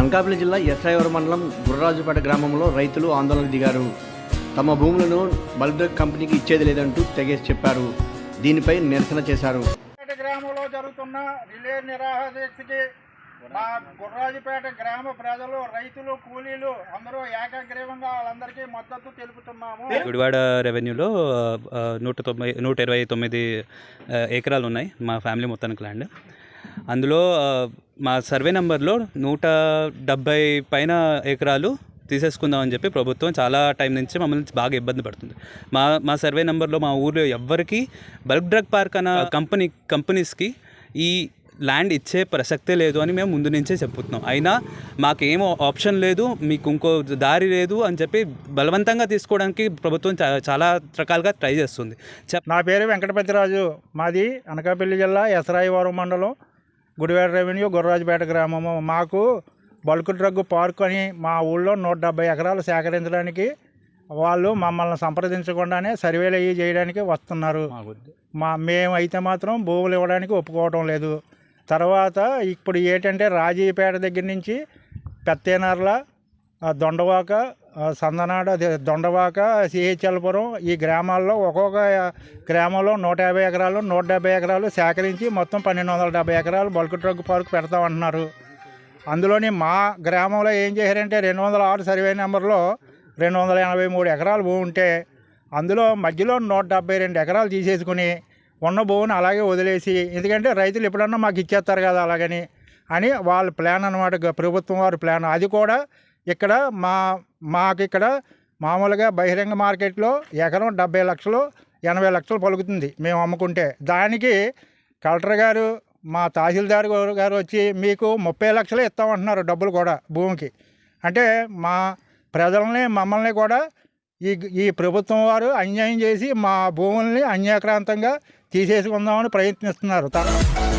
అనకాపల్లి జిల్లా ఎస్ఐవరం మండలం గుర్రాజుపేట గ్రామంలో రైతులు ఆందోళనకు దిగారు. తమ భూములను బల్క్ కంపెనీకి ఇచ్చేది లేదంటూ తెగేసి చెప్పారు. దీనిపై నిరసన చేశారు. గ్రామంలో జరుగుతున్న రిలే నిరాహార దీక్షకి మా గుర్రాజుపేట గ్రామ ప్రజలు రైతులు కూలీలు అందరూ ఏకగ్రీవంగా వాళ్ళందరికీ మద్దతు తెలుపుతున్నాము. గుడివాడ రెవెన్యూలో నూట తొంభై నూట ఇరవై తొమ్మిది ఎకరాలు ఉన్నాయి మా ఫ్యామిలీ మొత్తానికి ల్యాండ్. అందులో మా సర్వే నెంబర్లో నూట డెబ్బై పైన ఎకరాలు తీసేసుకుందామని చెప్పి ప్రభుత్వం చాలా టైం నుంచి మమ్మల్ని బాగా ఇబ్బంది పడుతుంది. మా మా సర్వే నెంబర్లో మా ఊర్లో ఎవ్వరికి బల్క్ డ్రగ్ పార్క్ అన్న కంపెనీ కంపెనీస్కి ఈ ల్యాండ్ ఇచ్చే ప్రసక్తే లేదు అని మేము ముందు నుంచే చెప్పుతున్నాం. అయినా మాకేం ఆప్షన్ లేదు మీకు ఇంకో దారి లేదు అని చెప్పి బలవంతంగా తీసుకోవడానికి ప్రభుత్వం చాలా రకాలుగా ట్రై చేస్తుంది. చెప్ నా పేరు వెంకటపతిరాజు. మాది అనకాపల్లి జిల్లా ఎసరాయివరం మండలం. గుడివాడ రెవెన్యూ గుర్రాజుపేట గ్రామము. మాకు బల్క్ డ్రగ్ పార్క్ అని మా ఊళ్ళో నూట డెబ్బై ఎకరాలు సేకరించడానికి వాళ్ళు మమ్మల్ని సంప్రదించకుండానే సర్వేలు అయ్యి చేయడానికి వస్తున్నారు. మా మేమైతే మాత్రం భూములు ఇవ్వడానికి ఒప్పుకోవటం లేదు. తర్వాత ఇప్పుడు ఏంటంటే రాజీపేట దగ్గర నుంచి పెత్తేనర్ల దొండవాక సందనాడ దొండవాక సిహెచ్ఎల్పురం ఈ గ్రామాల్లో ఒక్కొక్క గ్రామంలో నూట యాభై ఎకరాలు నూట డెబ్బై ఎకరాలు సేకరించి మొత్తం పన్నెండు వందల డెబ్బై ఎకరాలు బల్క్ ట్రక్ పార్క్ పెడతామంటున్నారు అందులోని మా గ్రామంలో ఏం చేశారంటే రెండు వందల ఆరు సర్వే నెంబర్లో రెండు వందల ఎనభై మూడు ఎకరాలు భూమి ఉంటే అందులో మధ్యలో నూట డెబ్బై రెండు ఎకరాలు తీసేసుకుని ఉన్న భూమిని అలాగే వదిలేసి ఎందుకంటే రైతులు ఎప్పుడన్నా మాకు ఇచ్చేస్తారు కదా అలాగని అని వాళ్ళ ప్లాన్ అనమాట ప్రభుత్వం వారి ప్లాన్. అది కూడా ఇక్కడ మా మాకు ఇక్కడ మామూలుగా బహిరంగ మార్కెట్లో ఎకరం డెబ్బై లక్షలు ఎనభై లక్షలు పలుకుతుంది మేము అమ్ముకుంటే. దానికి కలెక్టర్ గారు మా తహసీల్దార్ గారు గారు వచ్చి మీకు ముప్పై లక్షలు ఇస్తామంటున్నారు డబ్బులు కూడా భూమికి. అంటే మా ప్రజల్ని మమ్మల్ని కూడా ఈ ఈ ప్రభుత్వం వారు అన్యాయం చేసి మా భూముల్ని అన్యాక్రాంతంగా తీసేసుకుందామని ప్రయత్నిస్తున్నారు. త-